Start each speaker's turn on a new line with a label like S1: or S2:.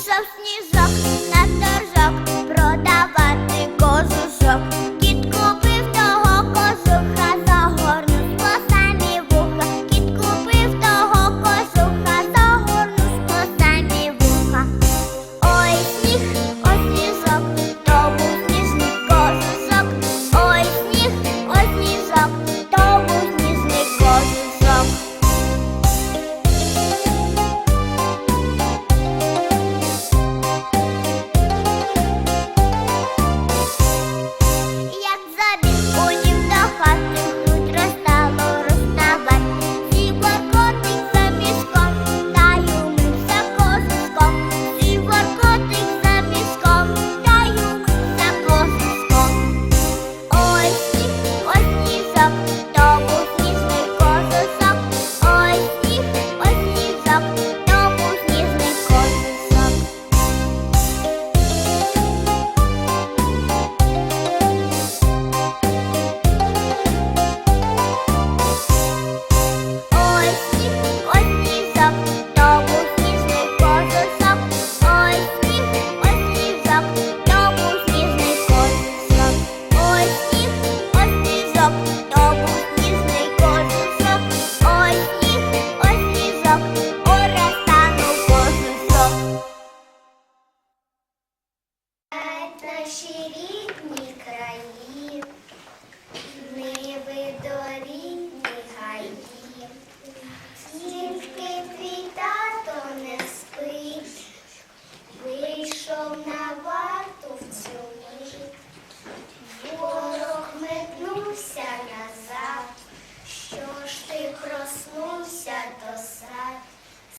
S1: писав сніжок. Рідні краї, ниви до рідні гаї. Тільки твій тато не спить, вийшов на варту в цю мить. Ворог метнувся назад, що ж ти проснувся до сад.